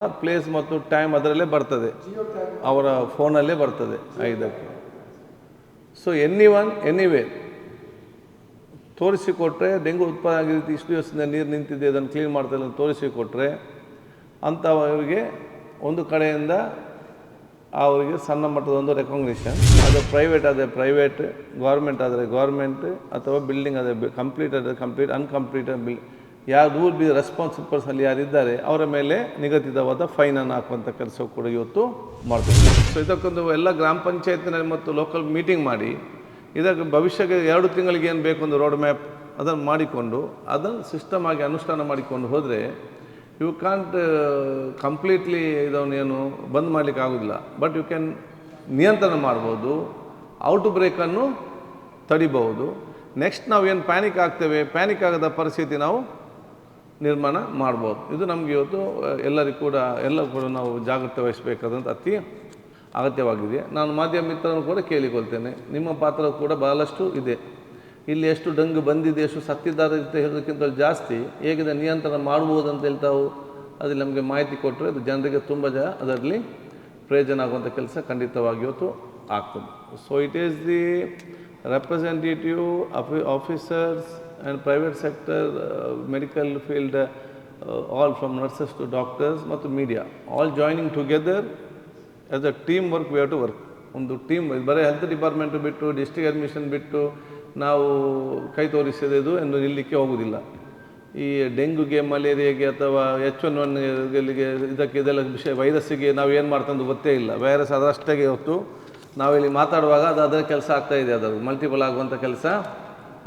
Place ಮತ್ತು time ಅದರಲ್ಲೇ ಬರ್ತದೆ. ಅವರ ಫೋನಲ್ಲೇ ಬರ್ತದೆ ಐದಕ್ಕೆ. ಸೊ ಎನಿ ಒನ್ ಎನಿವೇ ತೋರಿಸಿಕೊಟ್ರೆ ಡೆಂಗು ಉತ್ಪನ್ನ ಆಗಿರುತ್ತೆ, ಇಷ್ಟು ದಿವಸದಿಂದ ನೀರು ನಿಂತಿದೆ, ಅದನ್ನು ಕ್ಲೀನ್ ಮಾಡ್ತಾರೆ ಅಂತ ತೋರಿಸಿಕೊಟ್ರೆ ಅಂಥವರಿಗೆ ಒಂದು ಕಡೆಯಿಂದ ಅವರಿಗೆ ಸಣ್ಣ ಮಟ್ಟದ ಒಂದು ರೆಕಗ್ನಿಷನ್ ಅದು ಪ್ರೈವೇಟ್ ಆದರೆ ಪ್ರೈವೇಟ್ ಗೌರ್ಮೆಂಟ್ ಆದರೆ ಗೌರ್ಮೆಂಟ್ ಅಥವಾ ಬಿಲ್ಡಿಂಗ್ ಆದರೆ ಕಂಪ್ಲೀಟ್ ಆದರೆ ಕಂಪ್ಲೀಟ್ ಅನ್ಕಂಪ್ಲೀಟ್ ಬಿಲ್ ಯಾರು ಬಿ ರೆಸ್ಪಾನ್ಸಿಬಲ್ ಪರ್ಸನ್ ಯಾರಿದ್ದಾರೆ, ಅವರ ಮೇಲೆ ನಿಗದಿತವಾದ ಫೈನನ್ನು ಹಾಕುವಂಥ ಕೆಲಸ ಕೂಡ ಇವತ್ತು ಮಾಡ್ತೀವಿ ಸೊ ಇದಕ್ಕೊಂದು ಎಲ್ಲ ಗ್ರಾಮ ಪಂಚಾಯತ್ನಲ್ಲಿ ಮತ್ತು ಲೋಕಲ್ ಮೀಟಿಂಗ್ ಮಾಡಿ, ಇದಕ್ಕೆ ಭವಿಷ್ಯಕ್ಕೆ ಎರಡು ತಿಂಗಳಿಗೆ ಏನು ಬೇಕು ಒಂದು ರೋಡ್ ಮ್ಯಾಪ್ ಅದನ್ನು ಮಾಡಿಕೊಂಡು, ಅದನ್ನು ಸಿಸ್ಟಮ್ ಆಗಿ ಅನುಷ್ಠಾನ ಮಾಡಿಕೊಂಡು ಹೋದರೆ ಯು ಕಾಂಟ್ ಕಂಪ್ಲೀಟ್ಲಿ ಇದನ್ನೇನು ಬಂದ್ ಮಾಡಲಿಕ್ಕೆ ಆಗೋದಿಲ್ಲ. ಬಟ್ ಯು ಕ್ಯಾನ್ ನಿಯಂತ್ರಣ ಮಾಡ್ಬೋದು ಔಟ್ ಬ್ರೇಕನ್ನು ತಡಿಬಹುದು. ನೆಕ್ಸ್ಟ್ ನಾವು ಏನು ಪ್ಯಾನಿಕ್ ಆಗ್ತೇವೆ ಪ್ಯಾನಿಕ್ ಆಗದ ಪರಿಸ್ಥಿತಿ ನಾವು ನಿರ್ಮಾಣ ಮಾಡ್ಬೋದು. ಇದು ನಮಗೆ ಇವತ್ತು ಎಲ್ಲರಿಗೂ ಕೂಡ ಎಲ್ಲ ಕೂಡ ನಾವು ಜಾಗ್ರತೆ ವಹಿಸಬೇಕಾದಂಥ ಅತಿ ಅಗತ್ಯವಾಗಿದೆ. ನಾನು ಮಾಧ್ಯಮ ಮಿತ್ರರನ್ನು ಕೂಡ ಕೇಳಿಕೊಳ್ತೇನೆ. ನಿಮ್ಮ ಪಾತ್ರ ಕೂಡ ಬಹಳಷ್ಟು ಇದೆ. ಇಲ್ಲಿ ಎಷ್ಟು ಡಂಗು ಬಂದಿದೆ, ಎಷ್ಟು ಸತ್ತಿದ್ದಾರೆ ಅಂತ ಹೇಳೋದಕ್ಕಿಂತ ಜಾಸ್ತಿ ಹೇಗಿದೆ, ನಿಯಂತ್ರಣ ಮಾಡ್ಬೋದು ಅಂತ ಹೇಳ್ತಾವು, ಅದು ನಮಗೆ ಮಾಹಿತಿ ಕೊಟ್ಟರೆ ಅದು ಜನರಿಗೆ ತುಂಬ ಜ ಅದರಲ್ಲಿ ಪ್ರಯೋಜನ ಆಗುವಂಥ ಕೆಲಸ ಖಂಡಿತವಾಗಿ ಇವತ್ತು ಆಗ್ತದೆ. So it is the representative officers and private sector medical field all from nurses to doctors ಮತ್ತು media all joining together as a team work we have to work ಒಂದು ಟೀಮ್ ಬರೀ ಹೆಲ್ತ್ ಡಿಪಾರ್ಟ್ಮೆಂಟ್ ಬಿಟ್ಟು district admission ಬಿಟ್ಟು, ನಾವು ಕೈ ತೋರಿಸಿದ್ದು ಎಂದು ನಿಲ್ಲಕ್ಕೆ ಹೋಗುವುದಿಲ್ಲ. ಈ ಡೆಂಗುಗೆ, ಮಲೇರಿಯಾಗೆ ಅಥವಾ ಎಚ್ ಒನ್ ಒನ್ ಇದಕ್ಕೆ ಇದೆಲ್ಲ ವಿಷಯ, ವೈರಸ್ಸಿಗೆ ನಾವು ಏನು ಮಾಡ್ತಂದು ಗೊತ್ತೇ ಇಲ್ಲ. ವೈರಸ್ ಅದರಷ್ಟಾಗೆ ಹೊತ್ತು ನಾವಿಲ್ಲಿ ಮಾತಾಡುವಾಗ ಅದು ಅದರ ಕೆಲಸ ಆಗ್ತಾ ಇದೆ ಅದರ ಮಲ್ಟಿಪಲ್ ಆಗುವಂಥ ಕೆಲಸ.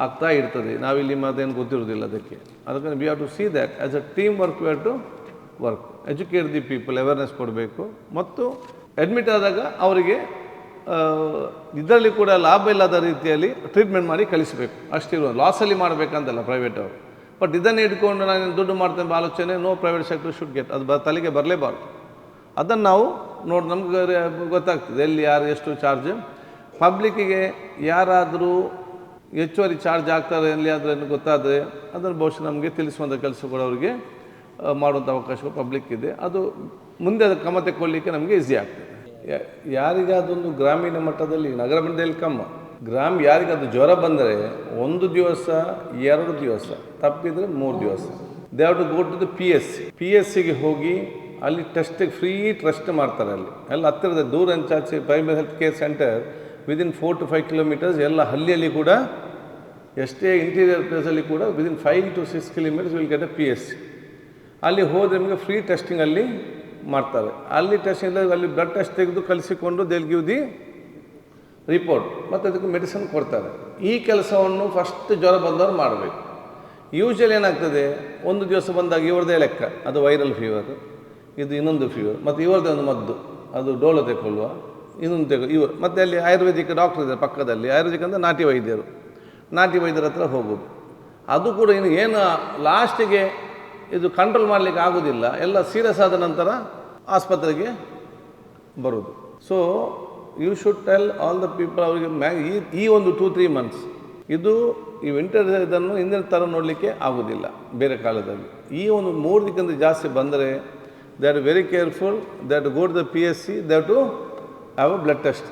ಆಗ್ತಾ ಇರ್ತದೆ. ನಾವಿಲ್ಲಿ ಮಾತೇನು ಗೊತ್ತಿರೋದಿಲ್ಲ ಅದಕ್ಕೆ. ಅದಕ್ಕೆ we have to see that as a team work we have to work educate the people awareness ಕೊಡಬೇಕು. ಮತ್ತು ಅಡ್ಮಿಟ್ ಆದಾಗ ಅವರಿಗೆ ಇದರಲ್ಲಿ ಕೂಡ ಲಾಭ ಇಲ್ಲದ ರೀತಿಯಲ್ಲಿ ಟ್ರೀಟ್ಮೆಂಟ್ ಮಾಡಿ ಕಳಿಸಬೇಕು. ಅಷ್ಟಿರುವ ಲಾಸಲ್ಲಿ ಮಾಡಬೇಕಂತಲ್ಲ ಪ್ರೈವೇಟ್ ಅವರು. ಬಟ್ ಇದನ್ನು ಇಟ್ಕೊಂಡು ನಾನು ದುಡ್ಡು ಮಾಡ್ತೇನೆ ಆಲೋಚನೆ no private sector should get ಅದು ಬ, ತಲೆಗೆ ಬರಲೇಬಾರ್ದು. ಅದನ್ನು ನಾವು ನೋಡಿ, ನಮ್ಗೆ ಗೊತ್ತಾಗ್ತದೆ ಎಲ್ಲಿ, ಯಾರು, ಎಷ್ಟು ಚಾರ್ಜ್ ಪಬ್ಲಿಕ್ಕಿಗೆ ಯಾರಾದರೂ ಹೆಚ್ಚುವರಿ ಚಾರ್ಜ್ ಆಗ್ತಾರೆ ಎಲ್ಲಿ ಆದರೆ ಗೊತ್ತಾದರೆ ಅದನ್ನು ಬಹುಶಃ ನಮಗೆ ತಿಳಿಸುವಂಥ ಕೆಲಸ ಅವರಿಗೆ ಮಾಡುವಂಥ ಅವಕಾಶ ಪಬ್ಲಿಕ್ ಇದೆ. ಅದು ಮುಂದೆ ಅದು ಕ್ರಮ ತೆಕ್ಕೊಳ್ಳಿಕ್ಕೆ ನಮಗೆ ಈಸಿ ಆಗ್ತದೆ. ಯಾರಿಗೆ ಯಾರಿಗಾದೊಂದು ಗ್ರಾಮೀಣ ಮಟ್ಟದಲ್ಲಿ, ನಗರ ಮಟ್ಟದಲ್ಲಿ ಕಮ್ಮ. ಗ್ರಾಮ ಯಾರಿಗಾದ್ರು ಜ್ವರ ಬಂದರೆ ಒಂದು ದಿವಸ, ಎರಡು ದಿವಸ, ತಪ್ಪಿದರೆ ಮೂರು ದಿವಸ. They have to go to the P S C P S ಸಿಗೆ ಹೋಗಿ ಅಲ್ಲಿ ಟೆಸ್ಟಿಗೆ ಫ್ರೀ ಟೆಸ್ಟ್ ಮಾಡ್ತಾರೆ ಅಲ್ಲಿ. ಎಲ್ಲ ಹತ್ತಿರದ ದೂರ ಅಂಚಾಚೆ primary health care centre within four to five kilometres ಎಲ್ಲ ಹಳ್ಳಿಯಲ್ಲಿ ಕೂಡ ಎಷ್ಟೇ ಇಂಟೀರಿಯರ್ ಪ್ಲೇಸಲ್ಲಿ ಕೂಡ within five to six kilometres will get a P S ಅಲ್ಲಿ ಹೋದರೆ ನಿಮಗೆ ಫ್ರೀ ಟೆಸ್ಟಿಂಗ್ ಅಲ್ಲಿ ಮಾಡ್ತಾರೆ. ಅಲ್ಲಿ ಟೆಸ್ಟಿಂಗ್ ಅಲ್ಲಿ ಬ್ಲಡ್ ಟೆಸ್ಟ್ ತೆಗೆದು ಕಲಿಸಿಕೊಂಡು ದೇಲ್ ಗಿವ್ ದಿ ರಿಪೋರ್ಟ್ ಮತ್ತು ಅದಕ್ಕೆ ಮೆಡಿಸಿನ್ ಕೊಡ್ತಾರೆ. ಈ ಕೆಲಸವನ್ನು ಫಸ್ಟ್ ಜ್ವರ ಬಂದವರು ಮಾಡಬೇಕು. ಯೂಶ್ವಲಿ ಏನಾಗ್ತದೆ, ಒಂದು ದಿವಸ ಬಂದಾಗ ಇವ್ರದ್ದೇ ಲೆಕ್ಕ. ಅದು ವೈರಲ್ ಫೀವರ್ ಇದು ಇನ್ನೊಂದು ಫೀವರ್ ಮತ್ತು ಇವ್ರದ್ದೇ ಒಂದು ಮದ್ದು. ಅದು ಡೋಲೋ ತೆಗೊಳ್ಳುವ ಇನ್ನೊಂದು ತೆಗೊ ಇವರು ಮತ್ತು ಅಲ್ಲಿ ಆಯುರ್ವೇದಿಕ್ ಡಾಕ್ಟರ್ ಇದ್ದಾರೆ ಪಕ್ಕದಲ್ಲಿ. ಆಯುರ್ವೇದಿಕ್ ಅಂದರೆ ನಾಟಿ ವೈದ್ಯರು. ನಾಟಿ ವೈದ್ಯರ ಹತ್ರ ಹೋಗೋದು. ಅದು ಕೂಡ ಇನ್ನು ಏನು ಲಾಸ್ಟಿಗೆ ಇದು ಕಂಟ್ರೋಲ್ ಮಾಡಲಿಕ್ಕೆ ಆಗೋದಿಲ್ಲ. ಎಲ್ಲ ಸೀರಿಯಸ್ ಆದ ನಂತರ ಆಸ್ಪತ್ರೆಗೆ ಬರೋದು. So you should tell all the people ಅವರಿಗೆ ಮ್ಯಾ, ಈ ಈ ಒಂದು ಟೂ ತ್ರೀ ಮಂತ್ಸ್ ಇದು ಈ ವಿಂಟರ್ ಇದನ್ನು ಹಿಂದಿನ ಥರ ನೋಡಲಿಕ್ಕೆ ಆಗೋದಿಲ್ಲ ಬೇರೆ ಕಾಲದಲ್ಲಿ. ಈ ಒಂದು ಮೂರು ದಿಕ್ಕಿಂತ ಜಾಸ್ತಿ ಬಂದರೆ they are very careful that go to the P S C that to have a blood test